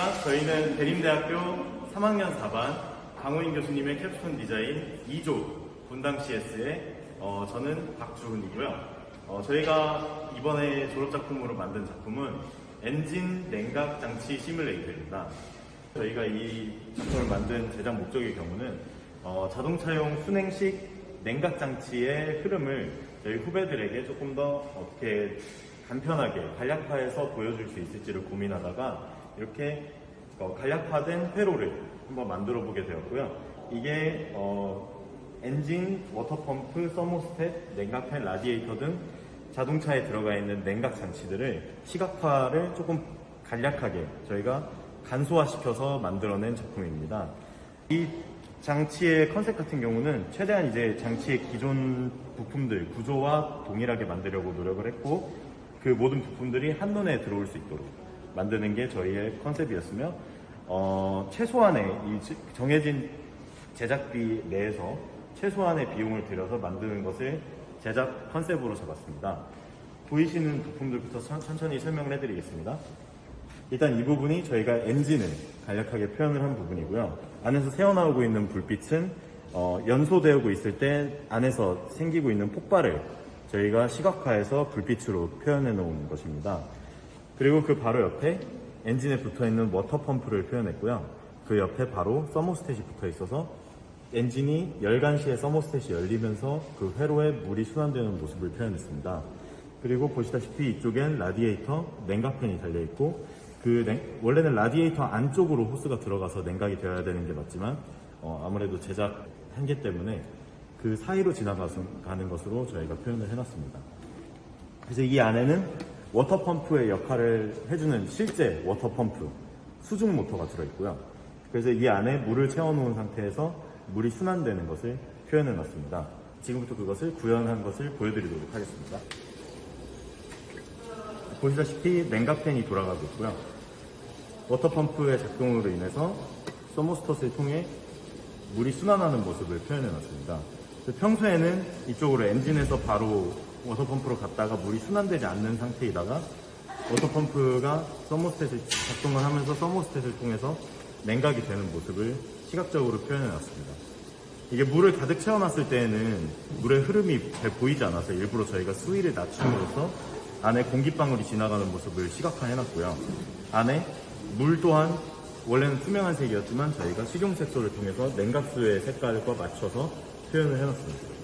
안녕하십니까. 저희는 대림대학교 3학년 4반 강호인 교수님의 캡스톤 디자인 2조 분당 CS의 어, 저는 박주훈이고요. 어, 저희가 이번에 졸업작품으로 만든 작품은 엔진 냉각 장치 시뮬레이터입니다. 저희가 이 작품을 만든 제작 목적의 경우는 어, 자동차용 순행식 냉각 장치의 흐름을 저희 후배들에게 조금 더 어떻게 간편하게 간략화해서 보여줄 수 있을지를 고민하다가 이렇게 어, 간략화된 회로를 한번 만들어 보게 되었고요. 이게 어, 엔진, 워터펌프, 서모스탯, 냉각팬, 라디에이터 등 자동차에 들어가 있는 냉각 장치들을 시각화를 조금 간략하게 저희가 간소화시켜서 만들어낸 작품입니다. 이 장치의 컨셉 같은 경우는 최대한 이제 장치의 기존 부품들 구조와 동일하게 만들려고 노력을 했고 그 모든 부품들이 한눈에 들어올 수 있도록 만드는 게 저희의 컨셉이었으며 어, 최소한의 이 지- 정해진 제작비 내에서 최소한의 비용을 들여서 만드는 것을 제작 컨셉으로 잡았습니다. 보이시는 부품들부터 천- 천천히 설명을 해드리겠습니다. 일단 이 부분이 저희가 엔진을 간략하게 표현을 한 부분이고요. 안에서 새어나오고 있는 불빛은 어, 연소되고 있을 때 안에서 생기고 있는 폭발을 저희가 시각화해서 불빛으로 표현해 놓은 것입니다. 그리고 그 바로 옆에 엔진에 붙어 있는 워터펌프를 표현했고요. 그 옆에 바로 서모스탯이 붙어 있어서 엔진이 열간 시에 서모스탯이 열리면서 그 회로에 물이 순환되는 모습을 표현했습니다. 그리고 보시다시피 이쪽엔 라디에이터, 냉각팬이 달려있고 그 냉- 원래는 라디에이터 안쪽으로 호스가 들어가서 냉각이 되어야 되는 게 맞지만 어, 아무래도 제작 한계 때문에 그 사이로 지나가는 것으로 저희가 표현을 해놨습니다. 그래서 이 안에는 워터펌프의 역할을 해주는 실제 워터펌프 수중 모터가 들어있고요. 그래서 이 안에 물을 채워놓은 상태에서 물이 순환되는 것을 표현해 놨습니다. 지금부터 그것을 구현한 것을 보여드리도록 하겠습니다. 보시다시피 냉각팬이 돌아가고 있고요. 워터펌프의 작동으로 인해서 서모스텟을 통해 물이 순환하는 모습을 표현해 놨습니다. 평소에는 이쪽으로 엔진에서 바로 워터펌프로 갔다가 물이 순환되지 않는 상태이다가 워터펌프가 서모스텟을 작동을 하면서 서모스텟을 통해서 냉각이 되는 모습을 시각적으로 표현해 놨습니다. 이게 물을 가득 채워놨을 때에는 물의 흐름이 잘 보이지 않아서 일부러 저희가 수위를 낮춤으로써 안에 공기방울이 지나가는 모습을 시각화해 놨고요. 안에 물 또한 원래는 투명한 색이었지만 저희가 식용 색소를 통해서 냉각수의 색깔과 맞춰서 표현을 해놨습니다.